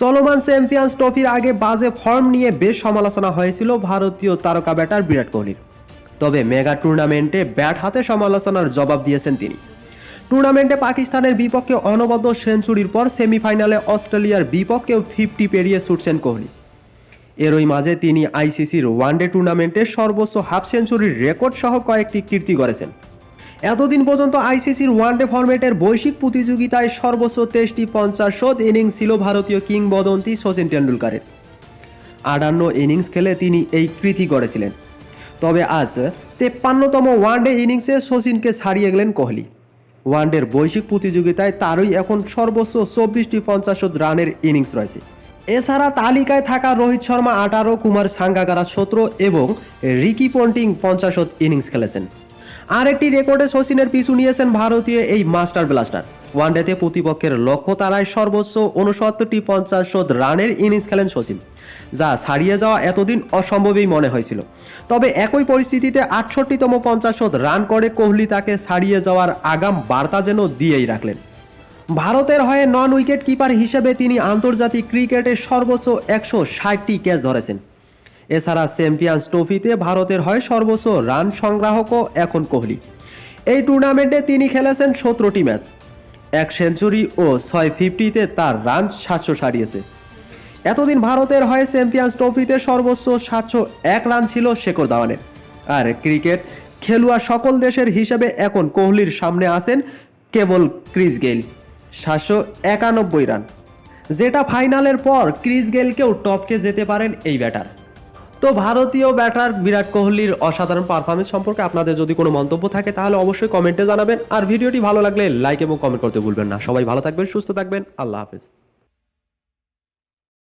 চলমান চ্যাম্পিয়ন্স ট্রফির আগে বাজে ফর্ম নিয়ে বেশ সমালোচনা হয়েছিল ভারতীয় তারকা ব্যাটার বিরাট কোহলির তবে মেগা টুর্নামেন্টে ব্যাট হাতে সমালোচনার জবাব দিয়েছেন তিনি। টুর্নামেন্টে পাকিস্তানের বিপক্ষে অনবদ্য সেঞ্চুরির পর সেমিফাইনালে অস্ট্রেলিয়ার বিপক্ষেও ফিফটি পেরিয়ে ছুটছেন কোহলি। এরই মাঝে তিনি আইসিসির ওয়ানডে টুর্নামেন্টে সর্বোচ্চ হাফ সেঞ্চুরির রেকর্ড সহ কয়েকটি কীর্তি করেছেন এতদিন পর্যন্ত আইসিসির ওয়ানডে ফরম্যাটের বৈশ্বিক প্রতিযোগিতায় সর্বোচ্চ তেইশটি পঞ্চাশ শত ইনিংস ছিল ভারতীয় কিংবদন্তি সচিন টেন্ডুলকারের আটান্ন ইনিংস খেলে তিনি এই কৃতি করেছিলেন তবে আজ তেপ্পান্নতম ওয়ানডে ইনিংসে সচিনকে ছাড়িয়ে গেলেন কোহলি। ওয়ানডের বৈশ্বিক প্রতিযোগিতায় তারই এখন সর্বোচ্চ চব্বিশটি পঞ্চাশ রানের ইনিংস রয়েছে। এছাড়া তালিকায় থাকা রোহিত শর্মা, আঠারো, কুমার সাঙ্গাকারা সতেরো এবং রিকি পন্টিং পঞ্চাশ ইনিংস খেলেছেন। আরেকটি রেকর্ডে সচিনের পিছু নিয়েছেন ভারতীয় এই মাস্টার ব্লাস্টার। ওয়ানডেতে প্রতিপক্ষের লক্ষ্য তারায় সর্বোচ্চ উনসত্তরটি পঞ্চাশ রানের ইনিংস খেলেন সচিন যা ছাড়িয়ে যাওয়া এতদিন অসম্ভবই মনে হয়েছিল। তবে একই পরিস্থিতিতে আটষট্টিতম পঞ্চাশ রান করে কোহলি তাকে ছাড়িয়ে যাওয়ার আগাম বার্তা যেন দিয়েই রাখলেন। ভারতের হয়ে নন উইকেট কিপার হিসেবে তিনি আন্তর্জাতিক ক্রিকেটে সর্বোচ্চ একশো ষাটটি ক্যাচ ধরেছেন। এছাড়া চ্যাম্পিয়ন্স ট্রফিতে ভারতের হয় সর্বোচ্চ রান সংগ্রাহকও এখন কোহলি। এই টুর্নামেন্টে তিনি খেলেছেন সতেরোটি ম্যাচ। এক সেঞ্চুরি ও ছয় ফিফটিতে তার রান সাতশো সারিয়েছে। এতদিন ভারতের হয়ে চ্যাম্পিয়ন্স ট্রফিতে সর্বোচ্চ সাতশো এক রান ছিল শেখর ধাওয়ানের আর ক্রিকেট খেলুয়া সকল দেশের হিসেবে এখন কোহলির সামনে আছেন কেবল ক্রিস গেইল। সাতশো একানব্বই রান। যেটা ফাইনালের পর ক্রিস গেলকেও টপকে যেতে পারেন এই ব্যাটার। তো ভারতীয় ব্যাটার বিরাট কোহলির অসাধারণ পারফরমেন্স সম্পর্কে আপনাদের যদি কোনো মন্তব্য থাকে, তাহলে অবশ্যই কমেন্টে জানাবেন। আর ভিডিওটি ভালো লাগলে লাইক এবং কমেন্ট করতে ভুলবেন না। সবাই ভালো থাকবেন, সুস্থ থাকবেন। আল্লাহ হাফেজ।